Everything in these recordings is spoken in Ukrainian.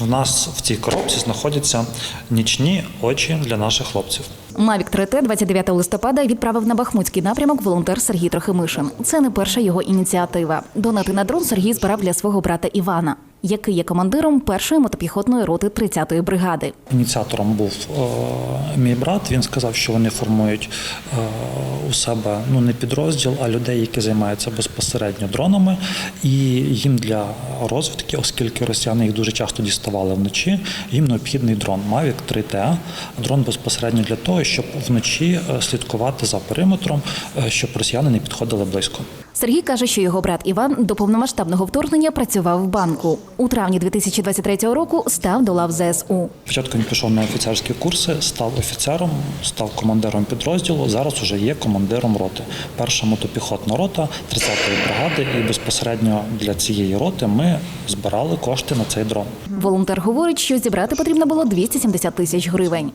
В нас в цій коробці знаходяться нічні очі для наших хлопців. Мавік 3Т 29 листопада відправив на Бахмутський напрямок волонтер Сергій Трохимишин. Це не перша його ініціатива. Донати на дрон Сергій збирав для свого брата Івана, який є командиром першої мотопіхотної роти 30-ї бригади. Ініціатором був е, мій брат. Він сказав, що вони формують е, у себе ну не підрозділ, а людей, які займаються безпосередньо дронами. І їм для розвідки, оскільки росіяни їх дуже часто діставали вночі, їм необхідний дрон Mavic 3T. Дрон безпосередньо для того, щоб вночі е, слідкувати за периметром, щоб росіяни не підходили близько. Сергій каже, що його брат Іван до повномасштабного вторгнення працював в банку. У травні 2023 року став до лав ЗСУ. Спочатку він пішов на офіцерські курси, став офіцером, став командиром підрозділу. Зараз уже є командиром роти. Перша мотопіхотна рота 30-ї бригади. І безпосередньо для цієї роти ми збирали кошти на цей дрон. Волонтер говорить, що зібрати потрібно було 270 тисяч гривень.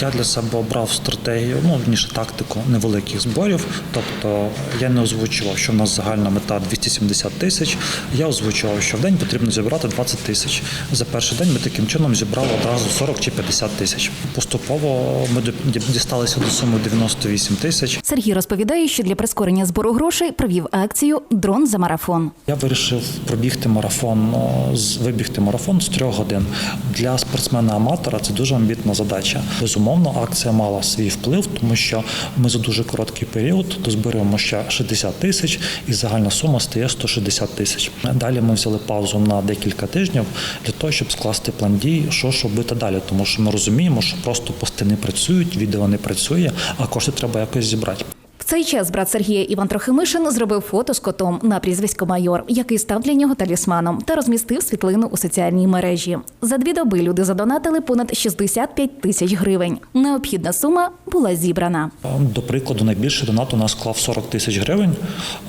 Я для себе обрав стратегію, ну вніше тактику невеликих зборів. Тобто я не озвучував, що в нас загальна мета 270 тисяч. Я озвучував, що в день потрібно зібрати 20 тисяч. За перший день ми таким чином зібрали одразу 40 чи 50 тисяч. Поступово ми дісталися до суми 98 тисяч. Сергій розповідає, що для прискорення збору грошей провів акцію Дрон за марафон. Я вирішив пробігти марафон, з- вибігти марафон з трьох годин. Для спортсмена-аматора це дуже амбітна задача. Безумовно, акція мала свій вплив, тому що ми за дуже короткий період дозберемо ще 60 тисяч, і загальна сума стає 160 тисяч. Далі ми взяли паузу на декілька тижнів для того, щоб скласти план дій, що ж робити далі, тому що ми розуміємо, що просто пости не працюють, відео не працює, а кошти треба якось зібрати. Цей час брат Сергія Іван Трохимишин зробив фото з котом на прізвисько майор, який став для нього талісманом, та розмістив світлину у соціальній мережі. За дві доби люди задонатили понад 65 тисяч гривень. Необхідна сума була зібрана. До прикладу, найбільший донат у нас склав 40 тисяч гривень.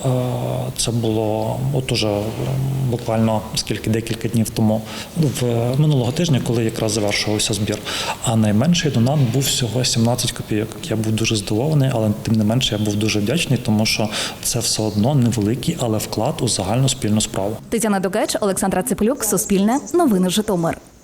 Е, Це було от уже буквально скільки декілька днів тому, в минулого тижня, коли якраз завершувався збір. А найменший донат був всього 17 копійок. Я був дуже здивований, але тим не менше я був дуже вдячний, тому що це все одно невеликий, але вклад у загальну спільну справу. Тетяна Дугач, Олександра Цеплюк, Суспільне, Новини Житомир.